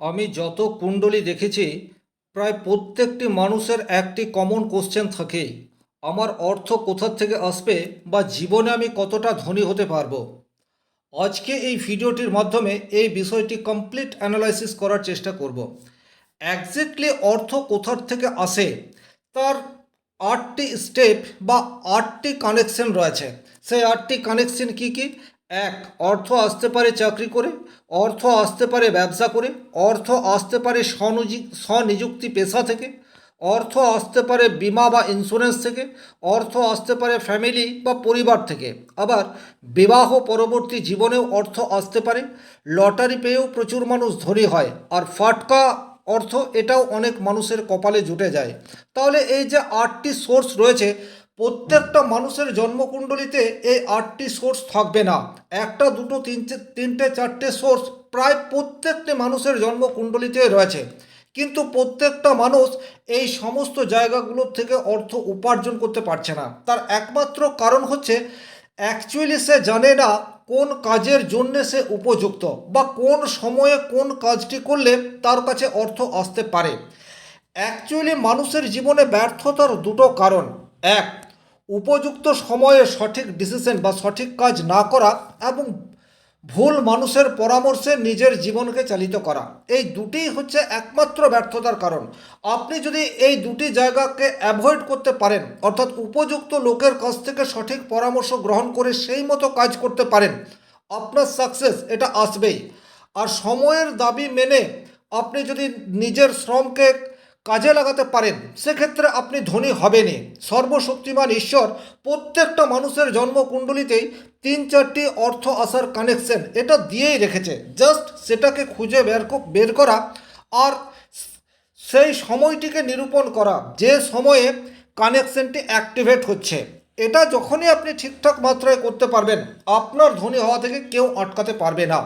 আমি যত কুণ্ডলী দেখেছি, প্রায় প্রত্যেকটি মানুষের একটি কমন কোশ্চেন থাকে, আমার অর্থ কোথা থেকে আসবে বা জীবনে আমি কতটা ধনী হতে পারব? আজকে এই ভিডিওটির মাধ্যমে এই বিষয়টি কমপ্লিট অ্যানালাইসিস করার চেষ্টা করব। একজ্যাক্টলি অর্থ কোথার থেকে আসে, তার আটটি স্টেপ বা আটটি কানেকশন রয়েছে। সেই আটটি কানেকশন কি কি? এক, অর্থ আসতে পারে চাকরি করে, অর্থ আসতে পারে ব্যবসা করে, অর্থ আসতে পারে স্বনিযুক স্বনিযুক্তি পেশা থেকে, অর্থ আসতে পারে বিমা বা ইন্স্যুরেন্স থেকে, অর্থ আসতে পারে ফ্যামিলি বা পরিবার থেকে। আবার, বিবাহ পরবর্তী জীবনেও অর্থ আসতে পারে লটারি পেয়েও প্রচুর মানুষ ধনী হয়, আর ফাটকা অর্থ এটাও অনেক মানুষের কপালে জুটে যায়। তাহলে এই যে আটটি সোর্স রয়েছে প্রত্যেকটা মানুষের জন্মকুণ্ডলিতে এই আটটি সোর্স থাকবে না। একটা, দুটো, তিনটে তিনটে, চারটে সোর্স প্রায় প্রত্যেকটি মানুষের জন্মকুণ্ডলিতে রয়েছে। কিন্তু প্রত্যেকটা মানুষ এই সমস্ত জায়গাগুলোর থেকে অর্থ উপার্জন করতে পারছে না। তার একমাত্র কারণ হচ্ছে অ্যাকচুয়ালি সে জানে না কোন কাজের জন্যে সে উপযুক্ত বা কোন সময়ে কোন কাজটি করলে তার কাছে অর্থ আসতে পারে। অ্যাকচুয়ালি মানুষের জীবনে ব্যর্থতার দুটো কারণ। এক উপযুক্ত সময়ে সঠিক ডিসিশন বা সঠিক কাজ না করা এবং ভুল মানুষের পরামর্শে নিজের জীবনকে চালিত করা। এই দুটিই হচ্ছে একমাত্র ব্যর্থতার কারণ। আপনি যদি এই দুটি জায়গাকে অ্যাভয়েড করতে পারেন, অর্থাৎ উপযুক্ত লোকের কাছ থেকে সঠিক পরামর্শ গ্রহণ করে সেই মতো কাজ করতে পারেন, আপনার সাকসেস এটা আসবেই। আর সময়ের দাবি মেনে আপনি যদি নিজের শ্রমকে কাজে লাগাতে পারেন, সেক্ষেত্রে আপনি ধনী হবেনই। সর্বশক্তিমান ঈশ্বর প্রত্যেকটা মানুষের জন্মকুণ্ডলিতেই তিন চারটি অর্থ আসার কানেকশন এটা দিয়েই রেখেছে। জাস্ট সেটাকে খুঁজে বের বের করা আর সেই সময়টিকে নিরূপণ করা, যে সময়ে কানেকশনটি অ্যাক্টিভেট হচ্ছে। এটা যখনই আপনি ঠিকঠাক মাত্রায় করতে পারবেন, আপনার ধনী হওয়া থেকে কেউ আটকাতে পারবে না।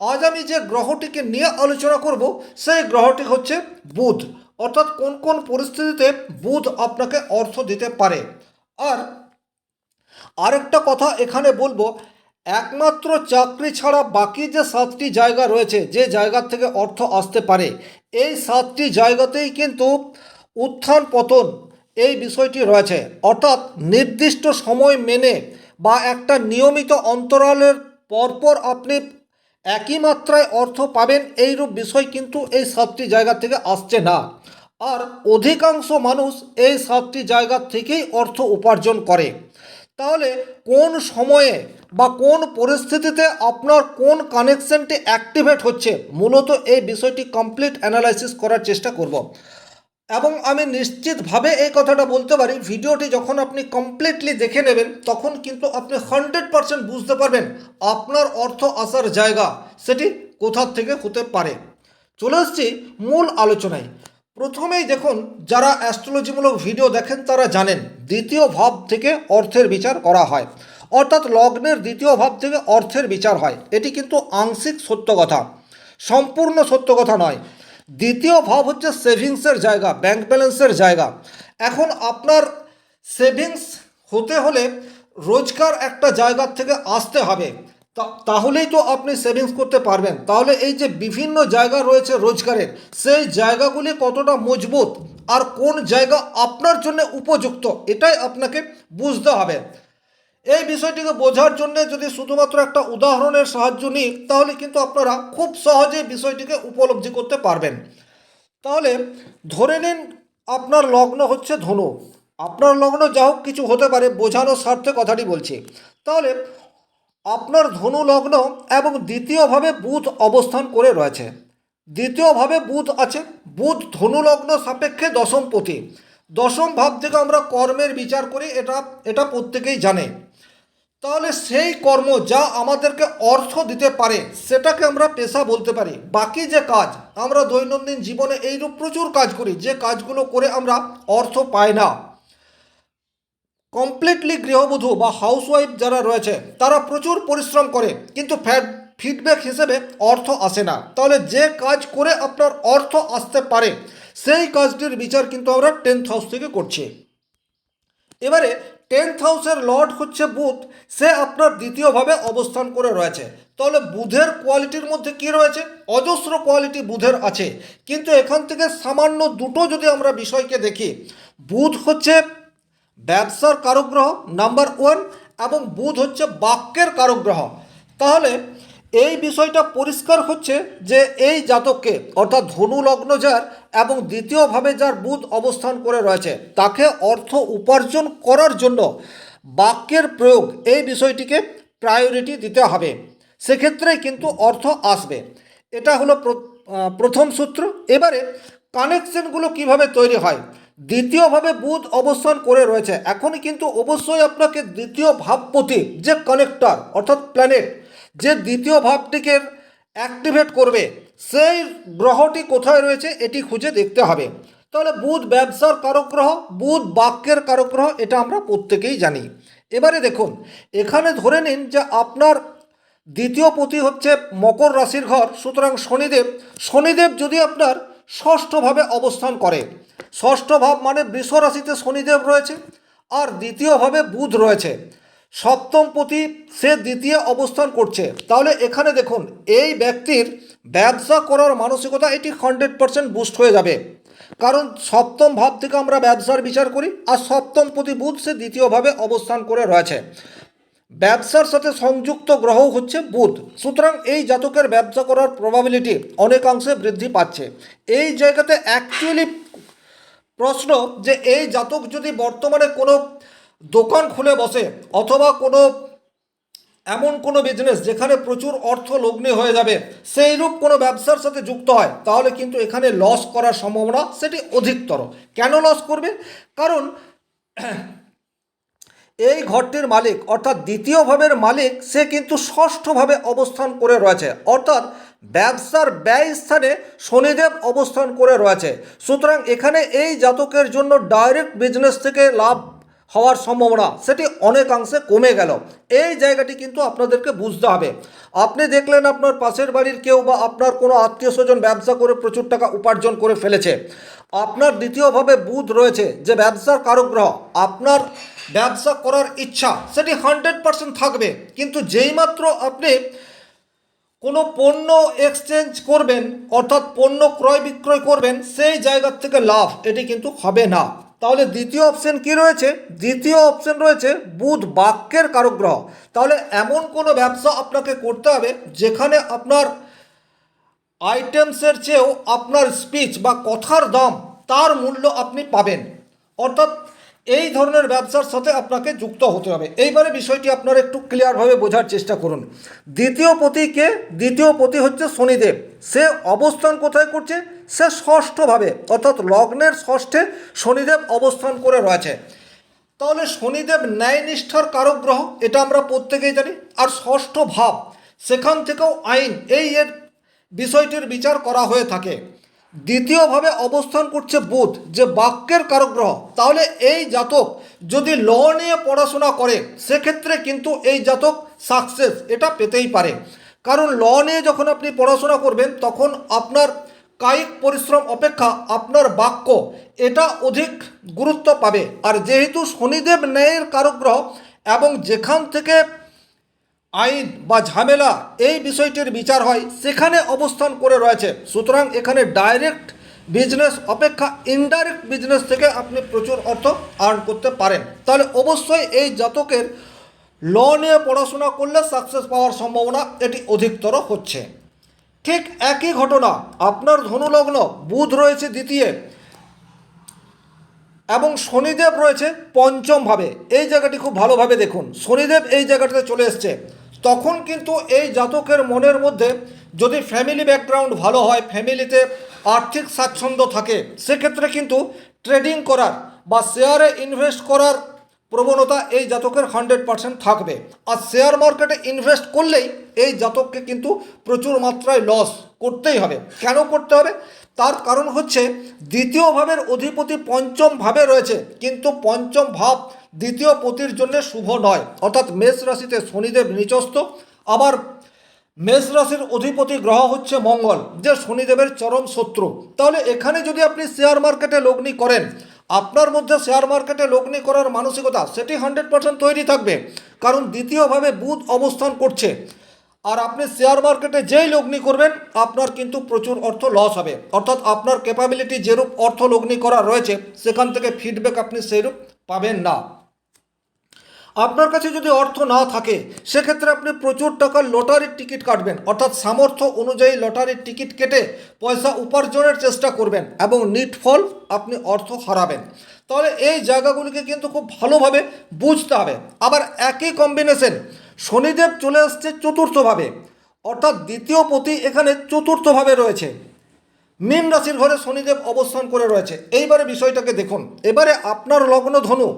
আজ আমি যে গ্রহটিকে নিয়ে আলোচনা করব, সেই গ্রহটি হচ্ছে বুধ। অর্থাৎ কোন কোন পরিস্থিতিতে বুধ আপনাকে অর্থ দিতে পারে। আর আরেকটা কথা এখানে বলব, একমাত্র চাকরি ছাড়া বাকি যে সাতটি জায়গা রয়েছে, যে জায়গা থেকে অর্থ আসতে পারে, এই সাতটি জায়গাতেই কিন্তু উত্থান পতন এই বিষয়টি রয়েছে। অর্থাৎ নির্দিষ্ট সময় মেনে বা একটা নিয়মিত অন্তরালের পরপর আপনি একই মাত্রায় অর্থ পাবেন এইরূপ বিষয় কিন্তু এই সাতটি জায়গা থেকে আসছে না। আর অধিকাংশ মানুষ এই সাতটি জায়গা থেকেই অর্থ উপার্জন করে। তাহলে কোন সময়ে বা কোন পরিস্থিতিতে আপনার কোন কানেকশনটি অ্যাক্টিভেট হচ্ছে? মূলত এই বিষয়টি কমপ্লিট অ্যানালাইসিস করার চেষ্টা করব। এবং আমি নিশ্চিতভাবে এই কথাটা বলতে পারি, ভিডিওটি যখন আপনি কমপ্লিটলি দেখে নেবেন, তখন কিন্তু আপনি হান্ড্রেড পারসেন্ট বুঝতে পারবেন আপনার অর্থ আসার জায়গা সেটি কোথার থেকে হতে পারে। চলে আসছি মূল আলোচনায়। প্রথমেই দেখুন, যারা অ্যাস্ট্রোলজিমূলক ভিডিও দেখেন, তারা জানেন, দ্বিতীয় ভাব থেকে অর্থের বিচার করা হয়। অর্থাৎ লগ্নের দ্বিতীয় ভাব থেকে অর্থের বিচার হয়। এটি কিন্তু আংশিক সত্য কথা। সম্পূর্ণ সত্য কথা নয়। দ্বিতীয় ভাব হচ্ছে সেভিংসের জায়গা ব্যাংক ব্যালেন্সের জায়গা। এখন আপনার সেভিংস হতে হলে রোজগার একটা জায়গার থেকে আসতে হবে। তাহলেই তো আপনি সেভিংস করতে পারবেন। তাহলে এই যে বিভিন্ন জায়গা রয়েছে রোজগারের, সেই জায়গাগুলি কতটা মজবুত আর কোন জায়গা আপনার জন্য উপযুক্ত, এটাই আপনাকে বুঝতে হবে। এই বিষয়টিকে বোঝার জন্য যদি শুধুমাত্র একটা উদাহরণের সাহায্য নিই, তাহলে কিন্তু আপনারা খুব সহজেই বিষয়টিকে উপলব্ধি করতে পারবেন। তাহলে ধরে নিন আপনার লগ্ন হচ্ছে ধনু। আপনার লগ্ন যা হোক কিছু হতে পারে, বোঝানোর স্বার্থে কথাটি বলছি। তাহলে আপনার ধনু লগ্ন এবং দ্বিতীয়ভাবে বুধ অবস্থান করে রয়েছে। দ্বিতীয়ভাবে বুধ আছে। বুধ ধনু লগ্ন সাপেক্ষে দশমপতি দশম ভাব থেকে আমরা কর্মের বিচার করি, এটা এটা প্রত্যেকেই জানে। তাহলে সেই কর্ম যা আমাদেরকে অর্থ দিতে পারে, সেটাকে আমরা পেশা বলতে পারি। বাকি যে কাজ, আমরা দৈনন্দিন জীবনে এইরূপ প্রচুর কাজ করি, যে কাজগুলো করে আমরা অর্থ পাই না। কমপ্লিটলি গৃহবধূ বা হাউসওয়াইফ যারা রয়েছে, তারা প্রচুর পরিশ্রম করে, কিন্তু ফ্যাট ফিডব্যাক হিসেবে অর্থ আসে না। তাহলে যে কাজ করে আপনার অর্থ আসতে পারে, সেই কাজটির বিচার কিন্তু আমরা টেন্থ হাউস থেকে করছি। এবারে টেন্থ হাউসের লর্ড হচ্ছে বুথ সে আপনার দ্বিতীয়ভাবে অবস্থান করে রয়েছে। তাহলে বুধের কোয়ালিটির মধ্যে কি রয়েছে? অজস্র কোয়ালিটি বুধের আছে। কিন্তু এখান থেকে সামান্য দুটো যদি আমরা বিষয়কে দেখি, বুধ হচ্ছে ব্যবসার কারুগ্রহ নাম্বার ওয়ান এবং বুধ হচ্ছে বাক্যের কারুগ্রহ। তাহলে এই বিষয়টা পরিষ্কার হচ্ছে যে এই জাতককে, অর্থাৎ ধনু লগ্ন যার এবং দ্বিতীয়ভাবে যার বুধ অবস্থান করে রয়েছে, তাকে অর্থ উপার্জন করার জন্য বাক্যের প্রয়োগ এই বিষয়টিকে প্রায়োরিটি দিতে হবে। সেক্ষেত্রেই কিন্তু অর্থ আসবে। এটা হলো প্র- প্রথম সূত্র। এবারে কানেকশনগুলো কীভাবে তৈরি হয়? দ্বিতীয়ভাবে বুধ অবস্থান করে রয়েছে। এখনই কিন্তু অবশ্যই আপনাকে দ্বিতীয় ভাবপতি, যে কানেক্টর, অর্থাৎ প্ল্যানেট যে দ্বিতীয় ভাবটিকে অ্যাক্টিভেট করবে, সেই গ্রহটি কোথায় রয়েছে এটি খুঁজে দেখতে হবে। তাহলে বুধ ব্যবসার কারক গ্রহ বুধ বাক্যের কারক গ্রহ এটা আমরা প্রত্যেকেই জানি। এবারে দেখুন, এখানে ধরে নিন যে আপনার দ্বিতীয় পতি হচ্ছে মকর রাশির ঘর, সুতরাং শনিদেব শনিদেব যদি আপনার ষষ্ঠভাবে অবস্থান করে, ষষ্ঠ ভাব মানে বৃষ রাশিতে শনিদেব রয়েছে, আর দ্বিতীয়ভাবে বুধ রয়েছে। সপ্তম পতি সে দ্বিতীয় অবস্থান করছে। তাহলে এখানে দেখুন, এই ব্যক্তির ব্যবসা করার মানসিকতা এটি হান্ড্রেড পার্সেন্ট বুস্ট হয়ে যাবে। কারণ সপ্তম ভাব থেকে আমরা ব্যবসার বিচার করি, আর সপ্তম পতি বুধ সে দ্বিতীয়ভাবে অবস্থান করে রয়েছে। ব্যবসার সাথে সংযুক্ত গ্রহ হচ্ছে বুধ। সুতরাং এই জাতকের ব্যবসা করার প্রবাবিলিটি অনেকাংশে বৃদ্ধি পাচ্ছে। এই জায়গাতে অ্যাকচুয়ালি প্রশ্ন যে এই জাতক যদি বর্তমানে কোনো দোকান খুলে বসে অথবা কোনো, এমন কোনো বিজনেস যেখানে প্রচুর অর্থ লগ্নি হয়ে যাবে সেই রূপ কোনো ব্যবসার সাথে যুক্ত হয়, তাহলে কিন্তু এখানে লস করার সম্ভাবনা সেটি অধিকতর। কেন লস করবে? কারণ এই ঘরটির মালিক, অর্থাৎ দ্বিতীয় ভাবের মালিক, সে কিন্তু ষষ্ঠভাবে অবস্থান করে রয়েছে। অর্থাৎ ব্যবসার ব্যয় স্থানে শনিদেব অবস্থান করে রয়েছে। সুতরাং এখানে এই জাতকের জন্য ডাইরেক্ট বিজনেস থেকে লাভ হওয়ার সম্ভাবনা, সেটি অনেকাংশে কমে গেল। এই জায়গাটি কিন্তু আপনাদেরকে বুঝতে হবে। আপনি দেখলেন আপনার পাশের বাড়ির কেউ বা আপনার কোনো আত্মীয় স্বজন ব্যবসা করে প্রচুর টাকা উপার্জন করে ফেলেছে। আপনার দ্বিতীয়ভাবে বুধ রয়েছে যে ব্যবসার কারক গ্রহ আপনার ব্যবসা করার ইচ্ছা, সেটি হান্ড্রেড পার্সেন্ট থাকবে। কিন্তু যেইমাত্র আপনি কোনো পণ্য এক্সচেঞ্জ করবেন, অর্থাৎ পণ্য ক্রয় বিক্রয় করবেন, সেই জায়গার থেকে লাভ, এটি কিন্তু হবে না। তাহলে দ্বিতীয় অপশন কি রয়েছে? দ্বিতীয় অপশন রয়েছে বুধ বাক্যের কারগ্রহ। তাহলে এমন কোনো ব্যবসা আপনাকে করতে হবে যেখানে আপনার আইটেমসের চেয়েও আপনার স্পিচ বা কথার দাম, তার মূল্য আপনি পাবেন। অর্থাৎ এই ধরনের ব্যবসার সাথে আপনাকে যুক্ত হতে হবে। এইবারে বিষয়টি আপনারা একটু ক্লিয়ারভাবে বোঝার চেষ্টা করুন। দ্বিতীয় পতিকে দ্বিতীয় পতি হচ্ছে শনিদেব। সে অবস্থান কোথায় করছে? সে ষষ্ঠভাবে, অর্থাৎ লগ্নের ষষ্ঠে শনিদেব অবস্থান করে রয়েছে। তাহলে শনিদেব ন্যায়নিষ্ঠার কারক গ্রহ এটা আমরা প্রত্যেকেই জানি। আর ষষ্ঠ ভাব, সেখান থেকেও আইন, এই এর বিষয়টির বিচার করা হয়ে থাকে। দ্বিতীয়ভাবে অবস্থান করছে বুধ যে বাক্যের কারক গ্রহ তাহলে এই জাতক যদি ল নিয়ে পড়াশোনা করে, সেক্ষেত্রে কিন্তু এই জাতক সাকসেস এটা পেতেই পারে। কারণ ল নিয়ে যখন আপনি পড়াশোনা করবেন, তখন আপনার কায়িক পরিশ্রম অপেক্ষা আপনার বাক্য, এটা অধিক গুরুত্ব পাবে। আর যেহেতু শনিদেব ন্যায়ের কারক গ্রহ এবং যেখান থেকে আইন বা ঝামেলা এই বিষয়টির বিচার হয় সেখানে অবস্থান করে রয়েছে। সুতরাং এখানে ডাইরেক্ট বিজনেস অপেক্ষা ইনডাইরেক্ট বিজনেস থেকে আপনি প্রচুর অর্থ আর্ন করতে পারেন। তাহলে অবশ্যই এই জাতকের ল নিয়ে পড়াশোনা করলে সাকসেস পাওয়ার সম্ভাবনা এটি অধিকতর হচ্ছে। ঠিক একই ঘটনা, আপনার ধনুলগ্ন বুধ রয়েছে দ্বিতীয় এবং শনিদেব রয়েছে পঞ্চমভাবে এই জায়গাটি খুব ভালোভাবে দেখুন। শনিদেব এই জায়গাটাতে চলে এসছে। তখন কিন্তু এই জাতকের মনের মধ্যে যদি ফ্যামিলি ব্যাকগ্রাউন্ড ভালো হয় ফ্যামিলিতে আর্থিক স্বাচ্ছন্দ্য থাকে, সেক্ষেত্রে কিন্তু ট্রেডিং করার বা শেয়ারে ইনভেস্ট করার প্রবণতা এই জাতকের হান্ড্রেড পার্সেন্ট থাকবে। আর শেয়ার মার্কেটে ইনভেস্ট করলেই এই জাতককে কিন্তু প্রচুর মাত্রায় লস করতেই হবে। কেন করতে হবে? তার কারণ হচ্ছে দ্বিতীয় ভাবের অধিপতি পঞ্চম ভাবে রয়েছে। কিন্তু পঞ্চম ভাব দ্বিতীয় পতির জন্য শুভ নয়। অর্থাৎ মেষ রাশিতে শনিদেব নিচস্থ। আবার মেষ রাশির অধিপতি গ্রহ হচ্ছে মঙ্গল, যে শনিদেবের চরম শত্রু। তাহলে এখানে যদি আপনি শেয়ার মার্কেটে লগ্নি করেন, আপনার মধ্যে শেয়ার মার্কেটে লগ্নি করার মানসিকতা সেটি হান্ড্রেড পার্সেন্ট তৈরি থাকবে। কারণ দ্বিতীয়ভাবে বুধ অবস্থান করছে। আর আপনি শেয়ার মার্কেটে যেই লগ্নি করবেন, আপনার কিন্তু প্রচুর অর্থ লস হবে। অর্থাৎ আপনার ক্যাপাবিলিটি যেরূপ অর্থ লগ্নি করা রয়েছে, সেখান থেকে ফিডব্যাক আপনি সেইরূপ পাবেন না। আপনার কাছে যদি অর্থ না থাকে, সেক্ষেত্রে আপনি প্রচুর টাকার লটারির টিকিট কাটবেন। অর্থাৎ সামর্থ্য অনুযায়ী লটারির টিকিট কেটে পয়সা উপার্জনের চেষ্টা করবেন এবং নিট ফল আপনি অর্থ হারাবেন। তাহলে এই জায়গাগুলিকে কিন্তু খুব ভালোভাবে বুঝতে হবে। আবার একই কম্বিনেশন শনিদেব চলে আসছে চতুর্থভাবে। অর্থাৎ দ্বিতীয় পতি এখানে চতুর্থভাবে রয়েছে। মীন রাশির ঘরে শনিদেব অবস্থান করে রয়েছে। এইবারে বিষয়টাকে দেখুন। এবারে আপনার লগ্ন ধনু।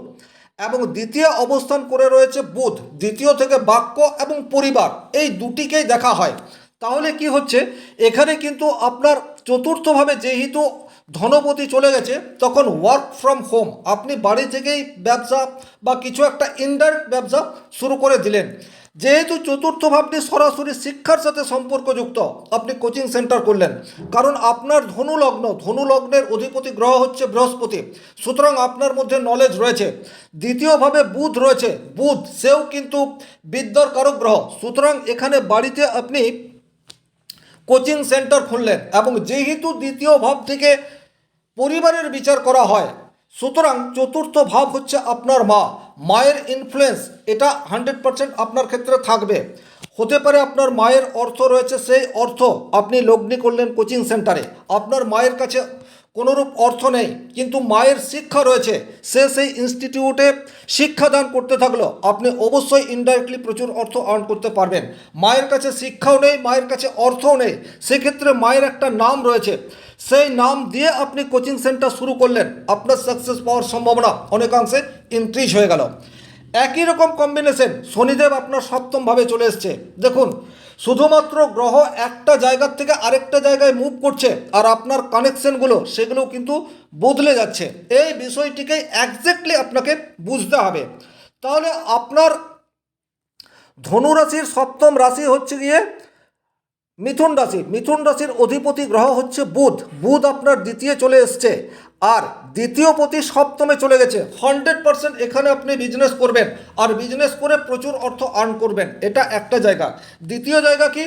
এবং দ্বিতীয় অবস্থান করে রয়েছে বুধ, দ্বিতীয় থেকে বাক্য এবং পরিবার। এই দুটিকেই দেখা হয়। তাহলে কি হচ্ছে? এখানে কিন্তু আপনার চতুর্থভাবে যেহেতু ধনপতি চলে গেছে, তখন ওয়ার্ক ফ্রম হোম আপনি বাড়ি থেকেই ব্যবসা বা কিছু একটা ইনডাইরেক্ট ব্যবসা শুরু করে দিলেন। যেহেতু চতুর্থ ভাবটি সরাসরি শিক্ষার সাথে সম্পর্কযুক্ত, আপনি কোচিং সেন্টার করলেন। কারণ আপনার ধনু লগ্ন ধনু লগ্নের অধিপতি গ্রহ হচ্ছে বৃহস্পতি। সুতরাং আপনার মধ্যে নলেজ রয়েছে। দ্বিতীয়ভাবে বুধ রয়েছে। বুধ, সেও কিন্তু বিদ্যার কারক গ্রহ। সুতরাং এখানে বাড়িতে আপনি কোচিং সেন্টার খুললেন এবং যেহেতু দ্বিতীয় ভাব থেকে পরিবারের বিচার করা হয়, সুতরাং চতুর্থ ভাব হচ্ছে আপনার মা। মায়ের ইনফ্লুয়েন্স এটা হান্ড্রেড পারসেন্ট আপনার ক্ষেত্রে থাকবে। হতে পারে আপনার মায়ের অর্থ রয়েছে সেই অর্থ আপনি লগ্নি করলেন কোচিং সেন্টারে আপনার মায়ের কাছে কোনোরূপ অর্থ নেই, কিন্তু মায়ের শিক্ষা রয়েছে, সে সেই ইনস্টিটিউটে শিক্ষাদান করতে থাকল। আপনি অবশ্যই ইনডাইরেক্টলি প্রচুর অর্থ আর্ন করতে পারবেন। মায়ের কাছে শিক্ষাও নেই, মায়ের কাছে অর্থও নেই। সেক্ষেত্রে মায়ের একটা নাম রয়েছে। সেই নাম দিয়ে আপনি কোচিং সেন্টার শুরু করলেন। আপনার সাকসেস পাওয়ার সম্ভাবনা অনেকাংশে ইনক্রিজ হয়ে গেল। একই রকম কম্বিনেশন শনিদেব আপনার সপ্তমভাবে চলে এসছে। দেখুন, শুধুমাত্র গ্রহ একটা জায়গার থেকে আরেকটা জায়গায় মুভ করছে আর আপনার কানেকশনগুলো সেগুলো কিন্তু বদলে যাচ্ছে। এই বিষয়টিকে একজ্যাক্টলি আপনাকে বুঝতে হবে। তাহলে আপনার ধনুরাশির সপ্তম রাশি হচ্ছে গিয়ে মিথুন রাশি, মিথুন রাশির অধিপতি গ্রহ হচ্ছে বুধ। বুধ আপনার দ্বিতীয় চলে এসছে। আর দ্বিতীয় পতি সপ্তমে চলে গেছে। হান্ড্রেড পার্সেন্ট এখানে আপনি বিজনেস করবেন। আর বিজনেস করে প্রচুর অর্থ আর্ন করবেন। এটা একটা জায়গা। দ্বিতীয় জায়গা কি?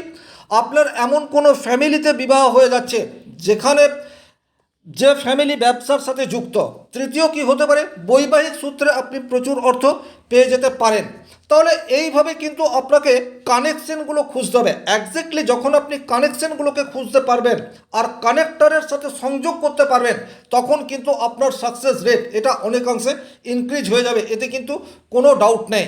আপনার এমন কোনো ফ্যামিলিতে বিবাহ হয়ে যাচ্ছে, যেখানে যে ফ্যামিলি ব্যবসার সাথে যুক্ত। তৃতীয় কি হতে পারে? বৈবাহিক সূত্রে আপনি প্রচুর অর্থ পেয়ে যেতে পারেন। তাহলে এইভাবে কিন্তু আপনাকে কানেকশনগুলো খুঁজতে হবে। একজ্যাক্টলি যখন আপনি কানেকশনগুলোকে খুঁজতে পারবেন আর কানেক্টরের সাথে সংযোগ করতে পারবেন, তখন কিন্তু আপনার সাকসেস রেট এটা অনেকাংশে ইনক্রিজ হয়ে যাবে। এতে কিন্তু কোনো ডাউট নেই।